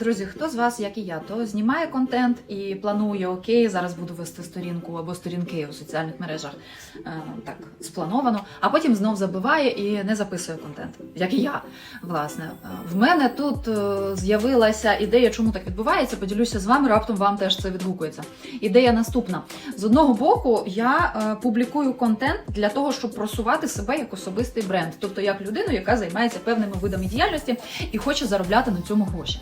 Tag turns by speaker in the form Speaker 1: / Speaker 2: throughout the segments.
Speaker 1: Друзі, хто з вас, як і я, то знімає контент і планує окей, зараз буду вести сторінку або сторінки у соціальних мережах е, так сплановано, а потім знов забиває і не записує контент, як і я. Власне, Е, в мене тут е, з'явилася ідея, чому так відбувається. Поділюся з вами, раптом вам теж це відгукується. Ідея наступна: з одного боку, я публікую контент для того, щоб просувати себе як особистий бренд, тобто як людину, яка займається певними видами діяльності і хоче заробляти на цьому гроші.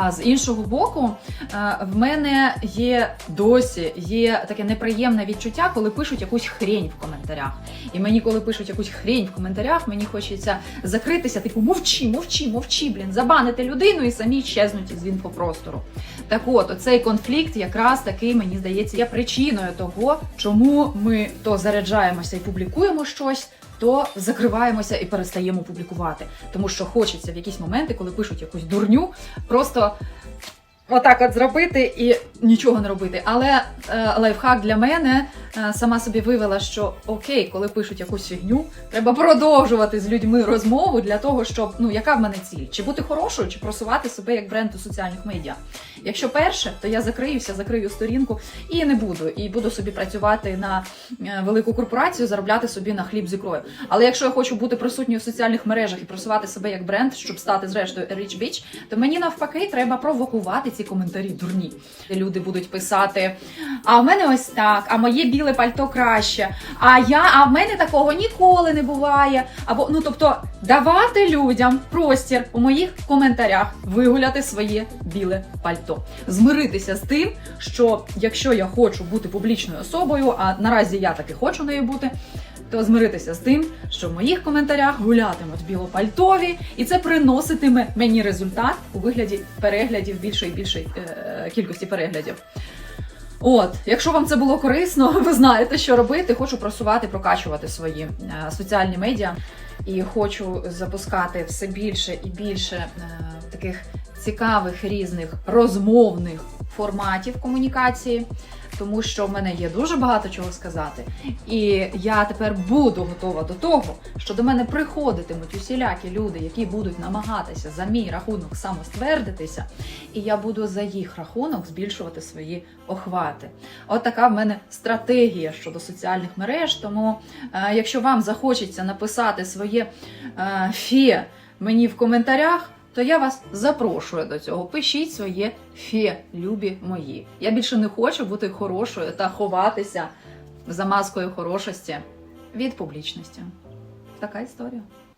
Speaker 1: А з іншого боку, е, в мене є досі є таке неприємне відчуття, коли пишуть якусь хрень в коментарях. І мені, коли пишуть якусь хрень в коментарях, мені хочеться закритися, типу, мовчи, мовчи, мовчи, блін, забанити людину і самі щезнуть із інфопростору. Так от, оцей конфлікт якраз таки, мені здається, є причиною того, чому ми то заряджаємося і публікуємо щось. То закриваємося і перестаємо публікувати, тому що хочеться в якісь моменти, коли пишуть якусь дурню, просто отак от зробити і нічого не робити. Але е, лайфхак для мене сама собі вивела, що окей, коли пишуть якусь фігню, треба продовжувати з людьми розмову для того, щоб ну яка в мене ціль? Чи бути хорошою, чи просувати себе як бренд у соціальних медіа? Якщо перше, то я закриюся, закрию сторінку і не буду. І буду собі працювати на е, велику корпорацію, заробляти собі на хліб з ікрою. Але якщо я хочу бути присутньою в соціальних мережах і просувати себе як бренд, щоб стати зрештою rich bitch, то мені навпаки треба провокувати ці коментарі дурні. Люди будуть писати: а в мене ось так, а моє біле пальто краще. А я, а в мене такого ніколи не буває. Або ну тобто давати людям простір у моїх коментарях вигуляти своє біле пальто, змиритися з тим, що якщо я хочу бути публічною особою, а наразі я таки хочу нею бути. То змиритися з тим, що в моїх коментарях гулятимуть білопальтові, і це приноситиме мені результат у вигляді переглядів більшої більшої е, кількості переглядів. От, якщо вам це було корисно, ви знаєте, що робити. Хочу просувати, прокачувати свої е, соціальні медіа і хочу запускати все більше і більше е, таких цікавих різних розмовних форматів комунікації, тому що в мене є дуже багато чого сказати. І я тепер буду готова до того, що до мене приходитимуть усілякі люди, які будуть намагатися за мій рахунок самоствердитися, і я буду за їх рахунок збільшувати свої охвати. От така в мене стратегія щодо соціальних мереж. Тому, е, якщо вам захочеться написати своє е, фе мені в коментарях. То я вас запрошую до цього. Пишіть своє фе, любі мої. Я більше не хочу бути хорошою та ховатися за маскою хорошості від публічності. Така історія.